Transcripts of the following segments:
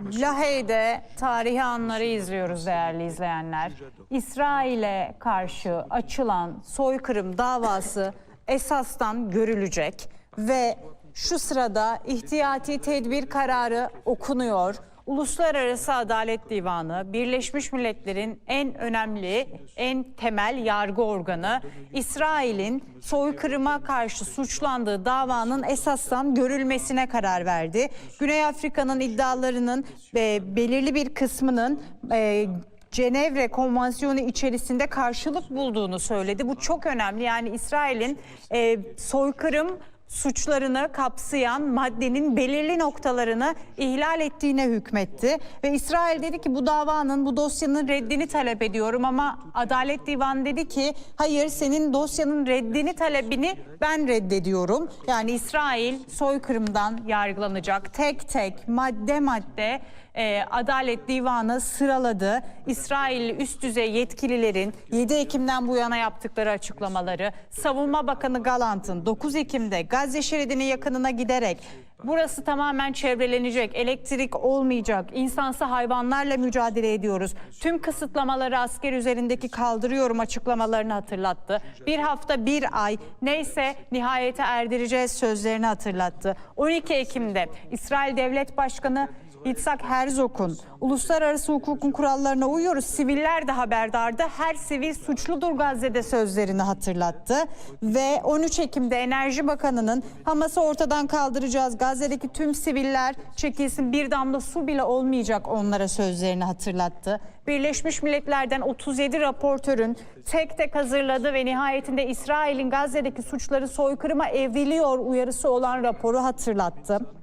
Lahey'de tarihi anları izliyoruz değerli izleyenler. İsrail'e karşı açılan soykırım davası esastan görülecek ve şu sırada ihtiyati tedbir kararı okunuyor. Uluslararası Adalet Divanı, Birleşmiş Milletler'in en önemli, en temel yargı organı, İsrail'in soykırıma karşı suçlandığı davanın esastan görülmesine karar verdi. Güney Afrika'nın iddialarının e, belirli bir kısmının e, Cenevre Konvansiyonu içerisinde karşılık bulduğunu söyledi. Bu çok önemli. Yani İsrail'in e, soykırım suçlarını kapsayan maddenin belirli noktalarını ihlal ettiğine hükmetti. Ve İsrail dedi ki bu davanın, bu dosyanın reddini talep ediyorum ama Adalet Divanı dedi ki hayır senin dosyanın reddini talebini ben reddediyorum. Yani İsrail soykırımdan yargılanacak tek tek madde madde e, Adalet Divanı sıraladı. İsrail üst düzey yetkililerin 7 Ekim'den bu yana yaptıkları açıklamaları, Savunma Bakanı Galant'ın 9 Ekim'de Gazze şeridinin yakınına giderek burası tamamen çevrelenecek, elektrik olmayacak, insansı hayvanlarla mücadele ediyoruz. Tüm kısıtlamaları asker üzerindeki kaldırıyorum açıklamalarını hatırlattı. Bir hafta, bir ay neyse nihayete erdireceğiz sözlerini hatırlattı. 12 Ekim'de İsrail Devlet Başkanı İtsak Herzog'un uluslararası hukukun kurallarına uyuyoruz. Siviller de haberdardı. Her sivil suçludur Gazze'de sözlerini hatırlattı. Ve 13 Ekim'de Enerji Bakanı'nın Hamas'ı ortadan kaldıracağız. Gazze'deki tüm siviller çekilsin bir damla su bile olmayacak onlara sözlerini hatırlattı. Birleşmiş Milletler'den 37 raportörün tek tek hazırladı ve nihayetinde İsrail'in Gazze'deki suçları soykırıma evriliyor uyarısı olan raporu hatırlattı.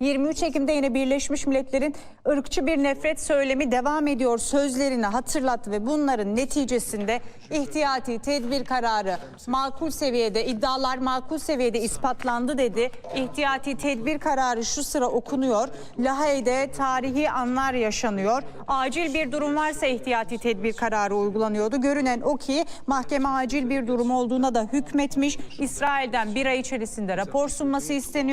23 Ekim'de yine Birleşmiş Milletler'in ırkçı bir nefret söylemi devam ediyor sözlerini hatırlattı ve bunların neticesinde ihtiyati tedbir kararı makul seviyede iddialar makul seviyede ispatlandı dedi. İhtiyati tedbir kararı şu sıra okunuyor. Lahey'de tarihi anlar yaşanıyor. Acil bir durum varsa ihtiyati tedbir kararı uygulanıyordu. Görünen o ki mahkeme acil bir durum olduğuna da hükmetmiş. İsrail'den bir ay içerisinde rapor sunması isteniyor.